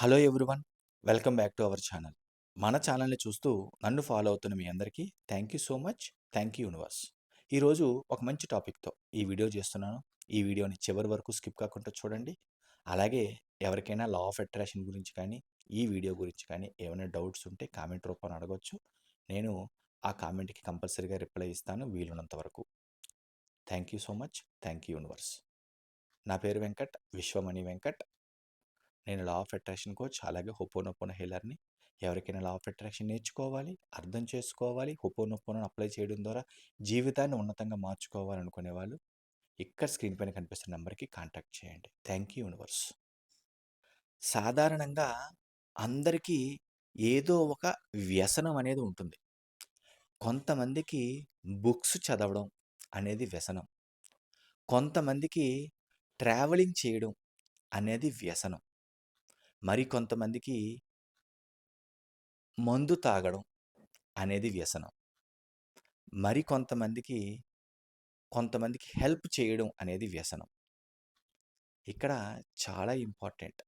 Hello everyone welcome back to our channel. మన ఛానల్ని చూస్తూ నన్ను ఫాలో అవుతున్న మీ అందరికీ thank you so much thank you universe. ఈరోజు ఒక మంచి టాపిక్తో ఈ వీడియో చేస్తున్నాను. ఈ వీడియోని చివరి వరకు స్కిప్ కాకుండా చూడండి. అలాగే ఎవరికైనా లా ఆఫ్ అట్రాక్షన్ గురించి కానీ ఈ వీడియో గురించి కానీ ఏమైనా డౌట్స్ ఉంటే కామెంట్ రూపంలో అడగొచ్చు. నేను ఆ కామెంట్కి కంపల్సరీగా రిప్లై ఇస్తాను వీలున్నంత వరకు. Thank you so much thank you universe. నా పేరు వెంకట్ విశ్వమణి వెంకట్. నేను లా ఆఫ్ అట్రాక్షన్ కోచ్ అలాగే హొపోనొపోన హీలర్ని ఎవరికైనా లా ఆఫ్ అట్రాక్షన్ నేర్చుకోవాలి అర్థం చేసుకోవాలి హొపోనొపోనను అప్లై చేయడం ద్వారా జీవితాన్ని ఉన్నతంగా మార్చుకోవాలనుకునే వాళ్ళు ఇక్కడ స్క్రీన్ పైన కనిపిస్తున్న నెంబర్కి కాంటాక్ట్ చేయండి. థ్యాంక్ యూ యూనివర్స్ సాధారణంగా అందరికీ ఏదో ఒక వ్యసనం అనేది ఉంటుంది. కొంతమందికి బుక్స్ చదవడం అనేది వ్యసనం. కొంతమందికి ట్రావెలింగ్ చేయడం అనేది వ్యసనం. మరి కొంతమందికి మందు తాగడం అనేది వ్యసనం. మరి కొంతమందికి కొంతమందికి హెల్ప్ చేయడం అనేది వ్యసనం. ఇక్కడ చాలా ఇంపార్టెంట్.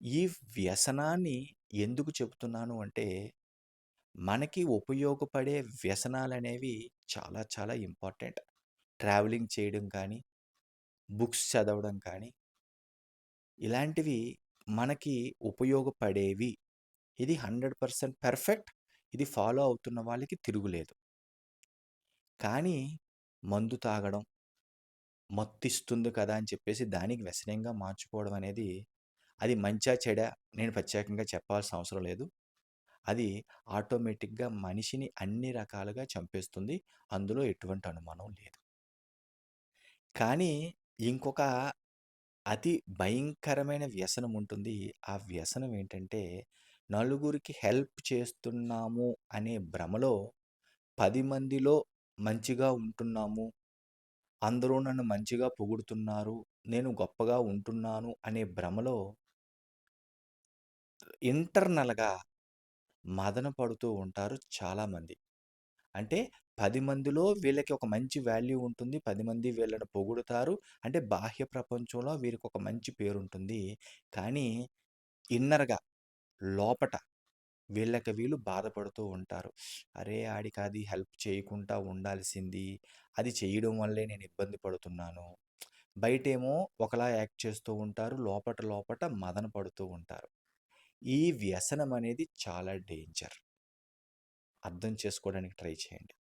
ఈ వ్యసనాన్ని ఎందుకు చెబుతున్నాను అంటే మనకి ఉపయోగపడే వ్యసనాలు అనేవి చాలా చాలా ఇంపార్టెంట్. ట్రావెలింగ్ చేయడం కానీ బుక్స్ చదవడం కానీ ఇలాంటివి మనకి ఉపయోగపడేవి. ఇది హండ్రెడ్ పర్సెంట్ పర్ఫెక్ట్. ఇది ఫాలో అవుతున్న వాళ్ళకి తిరుగులేదు. కానీ మందు తాగడం మత్తిస్తుంది కదా అని చెప్పేసి దానికి వ్యసనంగా మార్చుకోవడం అనేది అది మంచా చెడ నేను ప్రత్యేకంగా చెప్పాల్సిన అవసరం లేదు. అది ఆటోమేటిక్గా మనిషిని అన్ని రకాలుగా చంపేస్తుంది. అందులో ఎటువంటి అనుమానం లేదు. కానీ ఇంకొక అతి భయంకరమైన వ్యసనం ఉంటుంది. ఆ వ్యసనం ఏంటంటే నలుగురికి హెల్ప్ చేస్తున్నాము అనే భ్రమలో పది మందిలో మంచిగా ఉంటున్నాము. అందరూ నన్ను మంచిగా పొగుడుతున్నారు. నేను గొప్పగా ఉంటున్నాను అనే భ్రమలో ఇంటర్నల్గా మదన పడుతూ ఉంటారు చాలామంది. అంటే పది మందిలో వీళ్ళకి ఒక మంచి వాల్యూ ఉంటుంది. పది మంది వీళ్ళని పొగుడుతారు. అంటే బాహ్య ప్రపంచంలో వీరికి ఒక మంచి పేరు ఉంటుంది కానీ ఇన్నర్గా లోపట వీళ్ళకి వీళ్ళు బాధపడుతూ ఉంటారు. అరే ఆడికి అది హెల్ప్ చేయకుండా ఉండాల్సింది. అది చేయడం వల్లే నేను ఇబ్బంది పడుతున్నాను. బయటేమో ఒకలా యాక్ట్ చేస్తూ ఉంటారు. లోపట లోపట మదన పడుతూ ఉంటారు. ఈ వ్యసనం అనేది చాలా డేంజర్. అర్థం చేసుకోవడానికి ట్రై చేయండి.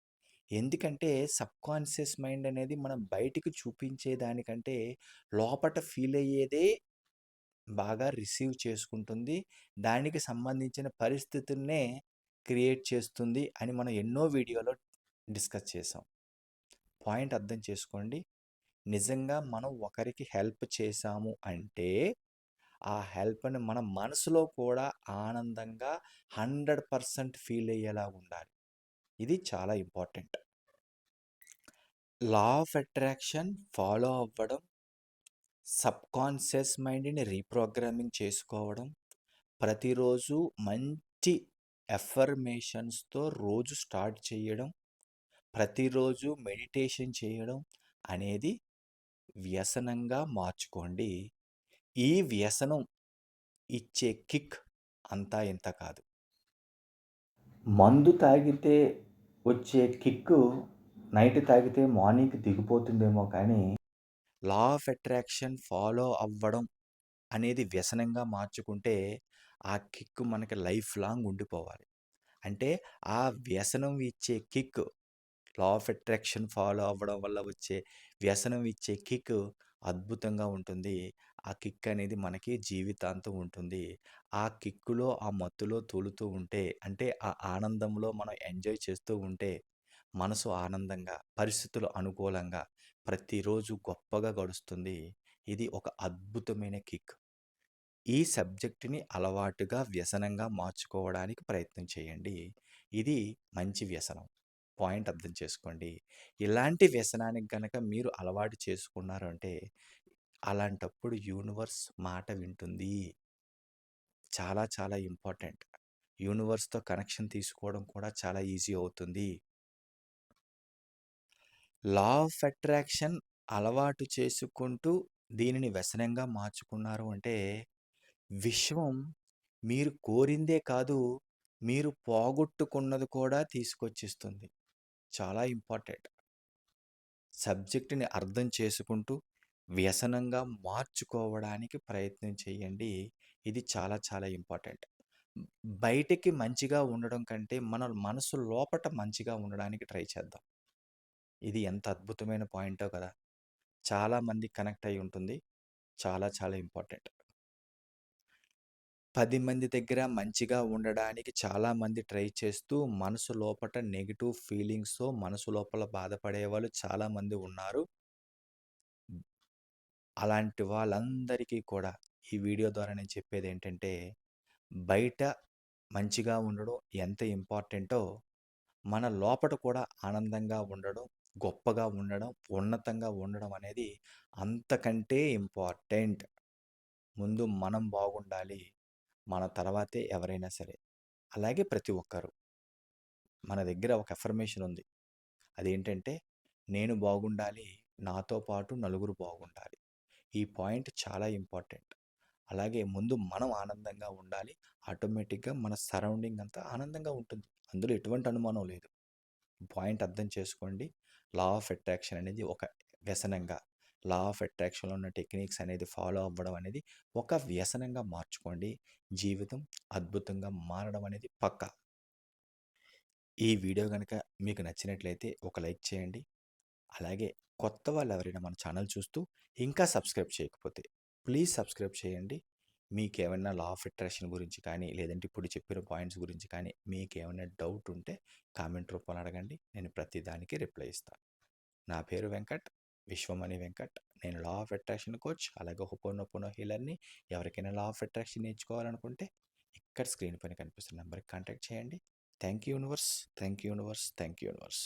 ఎందుకంటే సబ్కాన్షియస్ మైండ్ అనేది మనం బయటికి చూపించే దానికంటే లోపట ఫీల్ అయ్యేదే బాగా రిసీవ్ చేసుకుంటుంది. దానికి సంబంధించిన పరిస్థితుల్నే క్రియేట్ చేస్తుంది అని మనం ఎన్నో వీడియోలో డిస్కస్ చేసాం. పాయింట్ అర్థం చేసుకోండి. నిజంగా మనం ఒకరికి హెల్ప్ చేశాము అంటే ఆ హెల్ప్ని మన మనసులో కూడా ఆనందంగా హండ్రెడ్ పర్సెంట్ ఫీల్ అయ్యేలా ఉండాలి. ఇది చాలా important. Law of attraction follow అవ్వడం సబ్కాన్షియస్ మైండ్ని రీప్రోగ్రామింగ్ చేసుకోవడం ప్రతిరోజు మంచి ఎఫర్మేషన్స్తో రోజు స్టార్ట్ చేయడం ప్రతిరోజు మెడిటేషన్ చేయడం అనేది వ్యసనంగా మార్చుకోండి. ఈ వ్యసనం ఇచ్చే కిక్ అంతా ఇంత కాదు. మందు తాగితే వచ్చే కిక్కు నైట్ తాగితే మార్నింగ్కి దిగిపోతుందేమో కానీ లా ఆఫ్ అట్రాక్షన్ ఫాలో అవ్వడం అనేది వ్యసనంగా మార్చుకుంటే ఆ కిక్ మనకి లైఫ్ లాంగ్ ఉండిపోవాలి. అంటే ఆ వ్యసనం ఇచ్చే kick law of attraction follow అవ్వడం వల్ల వచ్చే వ్యసనం ఇచ్చే కిక్ అద్భుతంగా ఉంటుంది. ఆ కిక్ అనేది మనకి జీవితాంతం ఉంటుంది. ఆ కిక్కులో ఆ మత్తులో తూలుతూ ఉంటే అంటే ఆ ఆనందంలో మనం ఎంజాయ్ చేస్తూ ఉంటే మనసు ఆనందంగా పరిస్థితులు అనుకూలంగా ప్రతిరోజు గొప్పగా గడుస్తుంది. ఇది ఒక అద్భుతమైన కిక్. ఈ సబ్జెక్టుని అలవాటుగా వ్యసనంగా మార్చుకోవడానికి ప్రయత్నం చేయండి. ఇది మంచి వ్యసనం. పాయింట్ అర్థం చేసుకోండి. ఇలాంటి వ్యసనానికి కనుక మీరు అలవాటు చేసుకున్నారు అంటే అలాంటప్పుడు యూనివర్స్ మాట వింటుంది. చాలా చాలా ఇంపార్టెంట్. యూనివర్స్తో కనెక్షన్ తీసుకోవడం కూడా చాలా ఈజీ అవుతుంది. లా ఆఫ్ అట్రాక్షన్ అలవాటు చేసుకుంటూ దీనిని వ్యసనంగా మార్చుకున్నారు అంటే విశ్వం మీరు కోరిందే కాదు, మీరు పోగొట్టుకున్నది కూడా తీసుకొచ్చిస్తుంది. చాలా ఇంపార్టెంట్. సబ్జెక్టుని అర్థం చేసుకుంటూ, వ్యసనంగా మార్చుకోవడానికి ప్రయత్నం చేయండి. ఇది చాలా చాలా ఇంపార్టెంట్. బయటికి మంచిగా ఉండడం కంటే, మన మనసు లోపట మంచిగా ఉండడానికి ట్రై చేద్దాం. ఇది ఎంత అద్భుతమైన పాయింటో కదా! చాలామంది కనెక్ట్ అయి ఉంటుంది. చాలా చాలా ఇంపార్టెంట్. పది మంది దగ్గర మంచిగా ఉండడానికి చాలామంది ట్రై చేస్తూ, మనసు లోపట నెగిటివ్ ఫీలింగ్స్‌తో మనసు లోపల బాధపడే వాళ్ళు చాలామంది ఉన్నారు. అలాంటి వాళ్ళందరికీ కూడా ఈ వీడియో ద్వారా నేను చెప్పేదేంటంటే, బయట మంచిగా ఉండడం ఎంత ఇంపార్టెంటో, మన లోపట కూడా ఆనందంగా ఉండడం, గొప్పగా ఉండడం, ఉన్నతంగా ఉండడం అనేది అంతకంటే ఇంపార్టెంట్. ముందు మనం బాగుండాలి. మన తర్వాతే ఎవరైనా సరే. అలాగే ప్రతి ఒక్కరు. మన దగ్గర ఒక అఫర్మేషన్ ఉంది. అదేంటంటే, నేను బాగుండాలి, నాతో పాటు నలుగురు బాగుండాలి. ఈ పాయింట్ చాలా ఇంపార్టెంట్. అలాగే ముందు మనం ఆనందంగా ఉండాలి. ఆటోమేటిక్‌గా మన సరౌండింగ్ అంతా ఆనందంగా ఉంటుంది. అందులో ఎటువంటి అనుమానం లేదు. పాయింట్ అర్థం చేసుకోండి. లా ఆఫ్ అట్రాక్షన్ అనేది ఒక వ్యసనంగా, లా ఆఫ్ అట్రాక్షన్‌లో ఉన్న టెక్నిక్స్ అనేది ఫాలో అవ్వడం అనేది ఒక వ్యసనంగా మార్చుకోండి. జీవితం అద్భుతంగా మారడం అనేది పక్కా. ఈ వీడియో కనుక మీకు నచ్చినట్లయితే ఒక లైక్ చేయండి. అలాగే కొత్త వాళ్ళు ఎవరైనా మన ఛానల్ చూస్తూ ఇంకా సబ్స్క్రైబ్ చేయకపోతే ప్లీజ్ సబ్స్క్రైబ్ చేయండి. మీకేమన్నా లా ఆఫ్ అట్రాక్షన్ గురించి కానీ, లేదంటే ఇప్పుడు చెప్పిన పాయింట్స్ గురించి కానీ, మీకు ఏమైనా డౌట్ ఉంటే కామెంట్ రూపంలో అడగండి. నేను ప్రతి దానికి రిప్లై ఇస్తాను. నా పేరు వెంకట్. విశ్వమణి వెంకట్. నేను లా ఆఫ్ అట్రాక్షన్ కోచ్. అలాగే హోపోనోపోనో హీలర్‌ని. ఎవరికైనా లా ఆఫ్ అట్రాక్షన్ నేర్చుకోవాలనుకుంటే ఇక్కడ స్క్రీన్ పైన కనిపిస్తున్న నెంబర్కి కాంటాక్ట్ చేయండి. Thank you universe. Thank you universe. Thank you universe.